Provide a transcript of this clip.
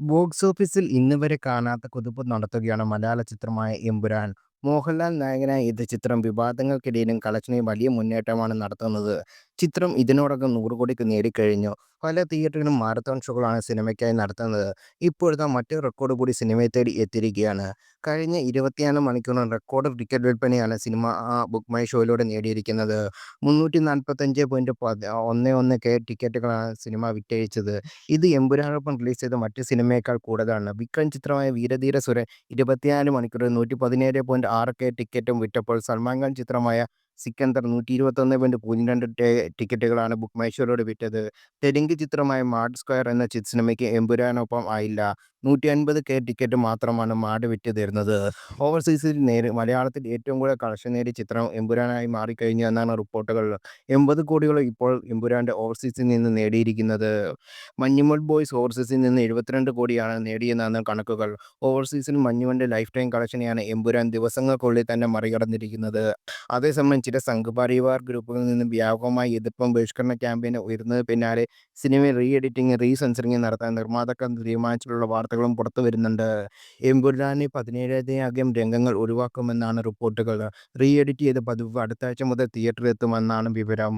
Box ഓഫീസിൽ ഇന്നുവരെ കാണാത്ത കുതിപ്പ് നടത്തുകയാണ് മലയാള ചിത്രമായ എമ്പുരാൻ. മോഹൻലാൽ നായകനായ ഇത് ചിത്രം വിവാദങ്ങൾക്കിടയിലും കളക്ഷനിൽ വലിയ മുന്നേറ്റമാണ് നടത്തുന്നത്. ചിത്രം ഇതിനോടകം നൂറ് കോടിക്ക് നേടിക്കഴിഞ്ഞു. പല തിയേറ്ററിലും മാരത്തോൺ ഷോകളാണ് സിനിമയ്ക്കായി നടത്തുന്നത്. ഇപ്പോഴത്തെ മറ്റൊരു റെക്കോർഡ് കൂടി സിനിമയെ തേടി എത്തിയിരിക്കുകയാണ്. കഴിഞ്ഞ ഇരുപത്തിനാല് മണിക്കൂറിൽ റെക്കോർഡ് ടിക്കറ്റ് വിൽപ്പനയാണ് സിനിമ ബുക്ക് മൈ ഷോയിലൂടെ നേടിയിരിക്കുന്നത്. മുന്നൂറ്റി നാൽപ്പത്തഞ്ച് പോയിന്റ് ഒന്ന് ഒന്ന് കെ ടിക്കറ്റുകളാണ് സിനിമ വിറ്റഴിച്ചത്. ഇത് എമ്പുരാനൊപ്പം റിലീസ് ചെയ്ത മറ്റ് സിനിമയേക്കാൾ കൂടുതലാണ്. വിക്രം ചിത്രമായ വീരധീര സുരൻ ഇരുപത്തിനാല് മണിക്കൂറിൽ നൂറ്റി പതിനേഴ് പോയിന്റ് ആറ് കെ ടിക്കറ്റും വിറ്റപ്പോൾ സൽമാൻ ഖാൻ ചിത്രമായ സിക്കന്ദർ നൂറ്റി ഇരുപത്തൊന്ന് പോയിന്റ് പൂജ്യം രണ്ട് ടിക്കറ്റുകളാണ് ബുക്ക് മൈ ഷോയിലൂടെ വിറ്റത്. തെലുങ്ക് ചിത്രമായ മാഡ് സ്ക്വയർ എന്ന സിനിമയ്ക്ക് എമ്പുരാനൊപ്പം ആയില്ല. നൂറ്റി അൻപത് കെ ടിക്കറ്റ് മാത്രമാണ് മാഡ് തരുന്നത് ഓവർസീസിൽ മലയാളത്തിൽ ഏറ്റവും കൂടുതൽ കളക്ഷൻ നേടിയ ചിത്രം എമ്പുരാനായി മാറിക്കഴിഞ്ഞു എന്നാണ് റിപ്പോർട്ടുകൾ. എൺപത് കോടികളും ഇപ്പോൾ എമ്പുരാന്റെ ഓവർസീസിൽ നിന്ന് നേടിയിരിക്കുന്നത്. മഞ്ഞുമൽ ബോയ്സ് ഓവർസീസിൽ നിന്ന് എഴുപത്തിരണ്ട് കോടിയാണ് നേടിയതെന്നാണ് കണക്കുകൾ. ഓവർസീസിൽ മഞ്ഞുമന്റെ ലൈഫ് ടൈം കളക്ഷനെയാണ് എമ്പുരാൻ ദിവസങ്ങൾക്കുള്ളിൽ തന്നെ മറികടന്നിരിക്കുന്നത്. അതേസമയം ചില സംഘപരിവാർ ഗ്രൂപ്പുകളിൽ നിന്നും വ്യാപകമായി എതിർപ്പും ബഹിഷ്കരണ ക്യാമ്പയിന് ഉയരുന്നത് പിന്നാലെ സിനിമയിൽ റീ എഡിറ്റിംഗ്, റീ സെൻസറിംഗ് നടത്താൻ നിർമ്മാതാക്കൾ തീരുമാനിച്ചിട്ടുള്ള വാർത്തകളും പുറത്തു വരുന്നുണ്ട് എമ്പുരാനിൽ പതിനേഴായിരം രംഗങ്ങൾ ഒഴിവാക്കുമെന്നാണ് റിപ്പോർട്ടുകൾ. റീ എഡിറ്റ് ചെയ്ത പതിപ്പ് അടുത്താഴ്ച മുതൽ തിയേറ്ററിൽ എത്തുമെന്നാണ് വിവരം.